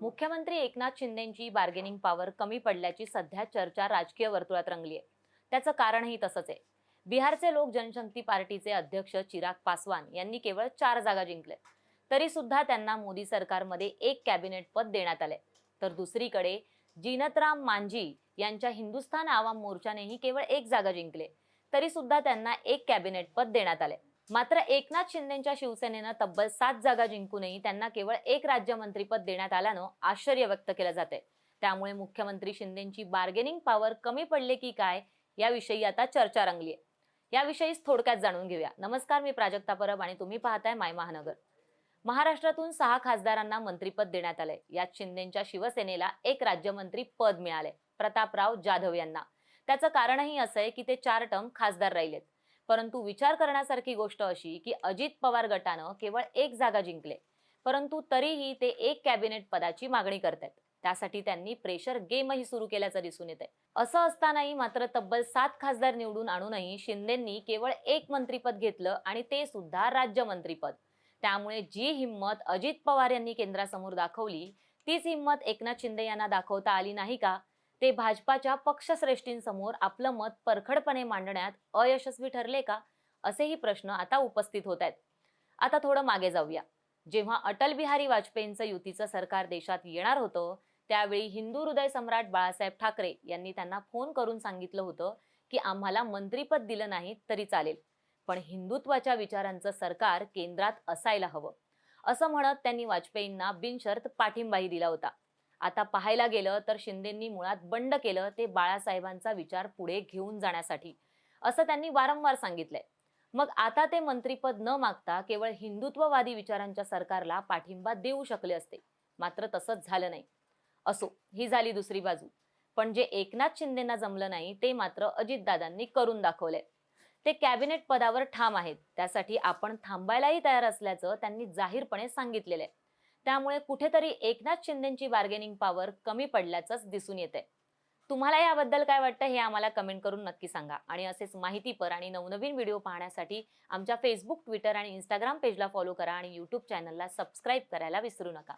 मुख्यमंत्री Eknath शिंदेची bargaining power कमी पडल्याची सध्या चर्चा राजकीय वर्तुळात रंगली आहे त्याचं कारणही तसंच आहे. बिहारचे लोक जनशक्ती पार्टीचे अध्यक्ष चिराग पासवान यांनी केवळ चार जागा जिंकले तरी सुद्धा त्यांना मोदी सरकारमध्ये एक कॅबिनेट पद देण्यात आले तर दुसरीकडे जिनतराम मांझी यांच्या हिंदुस्थान आवाम मोर्चानेही केवळ एक जागा जिंकले तरी सुद्धा त्यांना एक कॅबिनेट पद देण्यात आले मात्र एकनाथ शिंदेच्या शिवसेनेनं तब्बल सात जागा जिंकूनही त्यांना केवळ एक राज्यमंत्रीपद देण्यात आल्यानं आश्चर्य व्यक्त केलं जाते त्यामुळे मुख्यमंत्री शिंदेची बार्गेनिंग पॉवर कमी पडले की काय याविषयी आता चर्चा रंगली आहे याविषयीच थोडक्यात जाणून घेऊया. नमस्कार मी प्राजक्ता परब आणि तुम्ही पाहताय माय महानगर. महाराष्ट्रातून सहा खासदारांना मंत्रीपद देण्यात आलंय. यात शिंदेच्या शिवसेनेला एक राज्यमंत्री पद मिळाले प्रतापराव जाधव यांना. त्याचं कारणही असं आहे की ते चार टर्म खासदार राहिलेत. परंतु विचार करण्यासारखी गोष्ट अशी की अजित पवार गटानं केवळ एक जागा जिंकले परंतु तरीही ते एक कॅबिनेट पदाची मागणी करतायत. त्यासाठी त्यांनी प्रेशर गेमही सुरू केल्याचं दिसून येत आहे असं असतानाही मात्र तब्बल सात खासदार निवडून आणूनही शिंदेंनी केवळ एक मंत्रीपद घेतलं आणि ते सुद्धा राज्यमंत्रीपद त्यामुळे जी हिंमत अजित पवार यांनी केंद्रासमोर दाखवली तीच हिंमत एकनाथ शिंदे यांना दाखवता आली नाही का? ते भाजपाच्या पक्षश्रेष्ठींसमोर आपलं मत परखडपणे मांडण्यात अयशस्वी ठरले का? असेही प्रश्न आता उपस्थित होत आहेत. आता थोडं मागे जाऊया. जेव्हा अटल बिहारी वाजपेयींचं युतीचं सरकार देशात येणार होतं त्यावेळी हिंदू हृदय सम्राट बाळासाहेब ठाकरे यांनी त्यांना फोन करून सांगितलं होतं की आम्हाला मंत्रीपद दिलं नाही तरी चालेल पण हिंदुत्वाच्या विचारांचं सरकार केंद्रात असायला हवं. असं म्हणत त्यांनी वाजपेयींना बिनशर्त पाठिंबाही दिला होता. आता पाहायला गेलं तर शिंदेंनी मुळात बंड केलं ते बाळासाहेबांचा विचार पुढे घेऊन जाण्यासाठी असं त्यांनी वारंवार सांगितलंय. मग आता ते मंत्रीपद न मागता केवळ हिंदुत्ववादी विचारांच्या सरकारला पाठिंबा देऊ शकले असते मात्र तसंच झालं नाही. असो ही झाली दुसरी बाजू. पण जे एकनाथ शिंदेना जमलं नाही ते मात्र अजितदादांनी करून दाखवलंय. ते कॅबिनेट पदावर ठाम आहेत त्यासाठी आपण थांबायलाही तयार असल्याचं त्यांनी जाहीरपणे सांगितलेलं आहे. त्यामुळे कुठेतरी एकनाथ शिंदेची बार्गेनिंग पॉवर कमी पडल्याचंच दिसून येते तुम्हाला याबद्दल काय वाटतं हे आम्हाला कमेंट करून नक्की सांगा. आणि असेच माहितीपर आणि नवनवीन व्हिडिओ पाहण्यासाठी आमच्या फेसबुक ट्विटर आणि इंस्टाग्राम पेजला फॉलो करा आणि यूट्यूब चॅनलला सबस्क्राईब करायला विसरू नका.